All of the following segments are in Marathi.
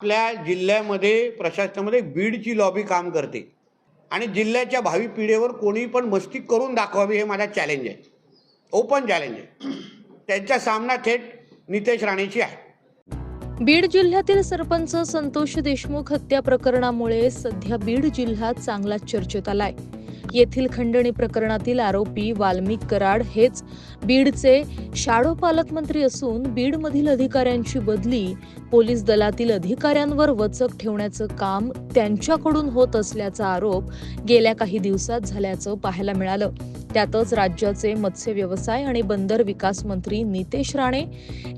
आपल्या जिल्ह्यामध्ये प्रशासनामध्ये बीडची लॉबी काम करते. आणि जिल्ह्याच्या भावी पिढीवर कोणी पण मस्ती करून दाखवावी हे माझा चॅलेंज आहे. ओपन चॅलेंज आहे. त्यांचा सामना थेट नितेश राणेशी आहे. बीड जिल्ह्यातील सरपंच संतोष देशमुख हत्या प्रकरणामुळे सध्या बीड जिल्हा चांगलाच चर्चेत आलाय. येथील खंडणी प्रकरणातील आरोपी वाल्मिक कराड हेच बीडचे शाडो पालकमंत्री असून बीडमधील अधिकाऱ्यांची बदली पोलीस दलातील अधिकाऱ्यांवर वचक ठेवण्याचं काम त्यांच्याकडून होत असल्याचा आरोप गेल्या काही दिवसात झाल्याचं पाहायला मिळालं. त्यातच राज्याचे मत्स्य व्यवसाय आणि बंदर विकास मंत्री नितेश राणे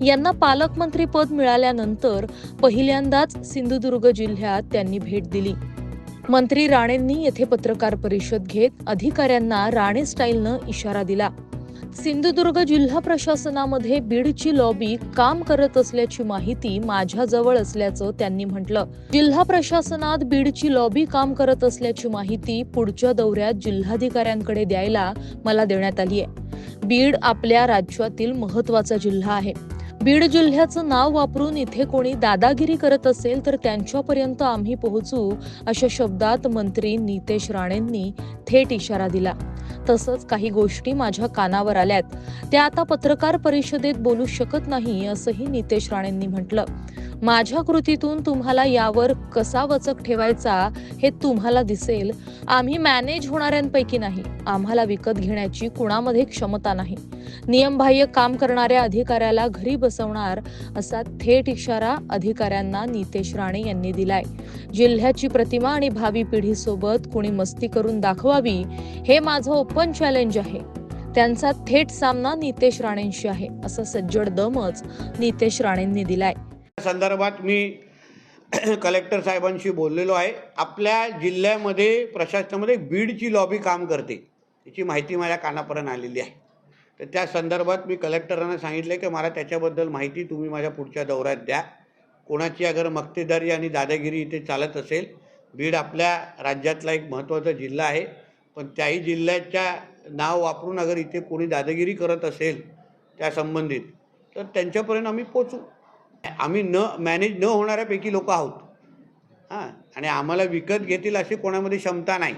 यांना पालकमंत्री पद मिळाल्यानंतर पहिल्यांदाच सिंधुदुर्ग जिल्ह्यात त्यांनी भेट दिली. मंत्री राणेंनी येथे पत्रकार परिषद घेत अधिकाऱ्यांना राणे स्टाईलनं इशारा दिला. सिंधुदुर्ग जिल्हा प्रशासनामध्ये बीडची लॉबी काम करत असल्याची माहिती माझ्याजवळ असल्याचं त्यांनी म्हटलं. जिल्हा प्रशासनात बीडची लॉबी काम करत असल्याची माहिती पुढच्या दौऱ्यात जिल्हाधिकाऱ्यांकडे द्यायला मला देण्यात आली आहे बीड आपल्या राज्यातील महत्त्वाचा जिल्हा आहे. बीड जिल्ह्याचं नाव वापरून इथे कोणी दादागिरी करत असेल तर त्यांच्यापर्यंत आम्ही पोहोचू अशा शब्दात मंत्री नितेश राणेंनी थेट इशारा दिला. तसंच काही गोष्टी माझ्या कानावर आल्यात. त्या आता पत्रकार परिषदेत बोलू शकत नाही असंही नितेश राणेंनी म्हटलं. माझ्या कृतीतून तुम्हाला यावर कसा वचक ठेवायचा हे तुम्हाला दिसेल. आम्ही मॅनेज होणाऱ्यांपैकी नाही. आम्हाला विकत घेण्याची कुणामध्ये क्षमता नाही. नियमबाह्य काम करणाऱ्या अधिकाऱ्याला घरी बसवणार असा थेट इशारा अधिकाऱ्यांना नितेश राणे यांनी दिलाय. जिल्ह्याची प्रतिमा आणि भावी पिढीसोबत कुणी मस्ती करून दाखवावी हे माझं ओपन चॅलेंज आहे. त्यांचा थेट सामना नितेश राणेंशी आहे असा सज्जड दमच नितेश राणेंनी दिलाय. संदर्भात मी कलेक्टर साहेबांशी बोललेलो आहे. आपल्या जिल्ह्यामध्ये प्रशासनामध्ये बीडची लॉबी काम करते. याची माहिती माझ्या कानापर्यंत आलेली आहे. तर त्या संदर्भात मी कलेक्टरांना सांगितलं की मला त्याच्याबद्दल माहिती तुम्ही माझ्या पुढच्या दौऱ्यात द्या. कोणाची अगर मक्तेदारी आणि दादागिरी इथे चालत असेल बीड आपल्या राज्यातला एक महत्त्वाचा जिल्हा आहे. पण त्याही जिल्ह्याच्या नाव वापरून अगर इथे कोणी दादागिरी करत असेल त्या संबंधित तर त्यांच्यापर्यंत आम्ही पोचू आम्ही न मॅनेज न होणाऱ्यापैकी लोक आहोत. हां आणि आम्हाला विकत घेतील अशी कोणामध्ये क्षमता नाही.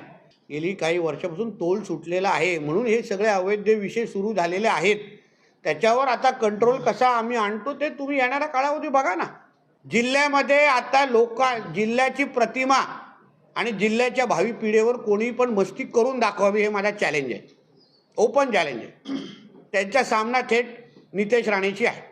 गेली काही वर्षापासून तोल सुटलेला आहे म्हणून हे सगळे अवैध विषय सुरू झालेले आहेत. त्याच्यावर आता कंट्रोल कसा आम्ही आणतो ते तुम्ही येणाऱ्या काळामध्ये बघा ना. जिल्ह्यामध्ये आता लोक जिल्ह्याची प्रतिमा आणि जिल्ह्याच्या भावी पिढीवर कोणी पण मस्ती करून दाखवावी हे माझा चॅलेंज आहे. ओपन चॅलेंज आहे. त्यांचा सामना थेट नितेश राणेची आहे.